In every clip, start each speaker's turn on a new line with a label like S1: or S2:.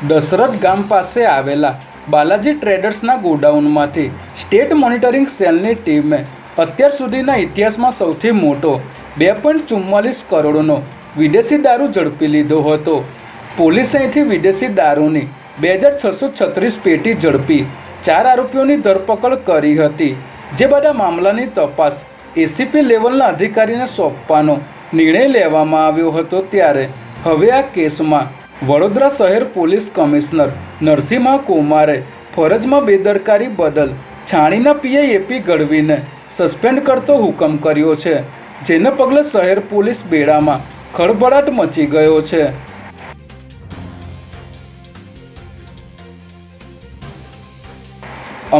S1: દશરથ ગામ પાસે આવેલા બાલાજી ટ્રેડર્સના ગોડાઉનમાંથી સ્ટેટ મોનિટરિંગ સેલની ટીમે અત્યાર સુધીના ઇતિહાસમાં સૌથી મોટો બે પોઈન્ટ ચુમ્માલીસ કરોડનો વિદેશી દારૂ ઝડપી લીધો હતો. પોલીસે અહીંથી વિદેશી દારૂની બે હજાર છસો છત્રીસ પેટી ઝડપી ચાર આરોપીઓની ધરપકડ કરી હતી. જે બધા મામલાની તપાસ એસીપી લેવલના અધિકારીને સોંપવાનો નિર્ણય લેવામાં આવ્યો હતો ત્યારે. હવે આ કેસમાં વડોદરા શહેર પોલીસ કમિશનર નરસિંહા કુમારે ફરજમાં બેદરકારી બદલ છાણીના પીઆઈ એપી ગઢવીને સસ્પેન્ડ કરતો હુકમ કર્યો છે, જેને પગલે શહેર પોલીસ બેડામાં ખળભળાટ મચી ગયો છે.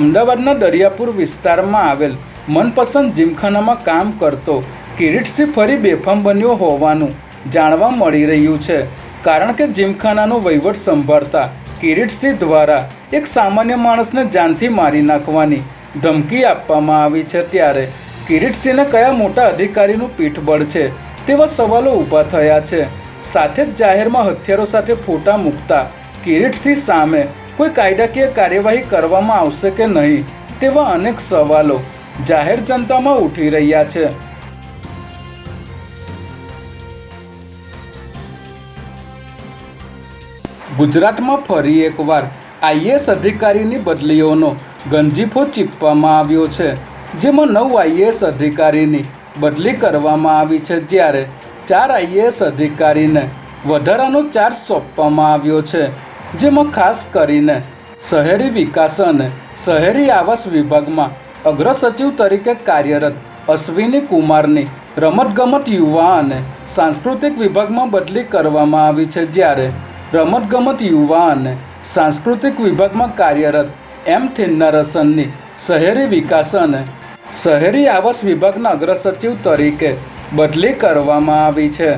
S1: અમદાવાદના દરિયાપુર વિસ્તારમાં આવેલ મનપસંદ જીમખાનામાં કામ કરતો કિરીટસિંહ ફરી બેફામ બન્યો હોવાનું જાણવા મળી રહ્યું છે. કારણ કે જીમખાનાનો વહીવટ સંભાળતા કિરીટસિંહ દ્વારા એક સામાન્ય માણસને જાનથી મારી નાખવાની ધમકી આપવામાં આવી છે ત્યારે કિરીટસિંહને કયા મોટા અધિકારીનું પીઠબળ છે તેવા સવાલો ઊભા થયા છે. સાથે જ જાહેરમાં હથિયારો સાથે ફોટા મૂકતા કિરીટસિંહ સામે કોઈ કાયદાકીય કાર્યવાહી કરવામાં આવશે કે નહીં તેવા અનેક સવાલો જાહેર જનતામાં ઉઠી રહ્યા છે. ગુજરાતમાં ફરી એકવાર આઈએએસ અધિકારીની બદલીઓનો ગંજીફો ચીપવામાં આવ્યો છે. જેમાં નવ આઈએએસ અધિકારીની બદલી કરવામાં આવી છે, જ્યારે ચાર આઈએએસ અધિકારીને વધારાનો ચાર્જ સોંપવામાં આવ્યો છે, જેમાં ખાસ કરીને શહેરી વિકાસ અને શહેરી આવાસ વિભાગમાં અગ્રસચિવ તરીકે કાર્યરત અશ્વિની કુમારની રમતગમત યુવા અને સાંસ્કૃતિક વિભાગમાં બદલી કરવામાં આવી છે, જ્યારે રમતગમત યુવા અને સાંસ્કૃતિક વિભાગમાં કાર્યરત એમ થિન્નારસનની શહેરી વિકાસ અને શહેરી આવાસ વિભાગના અગ્રસચિવ તરીકે બદલી કરવામાં આવી છે.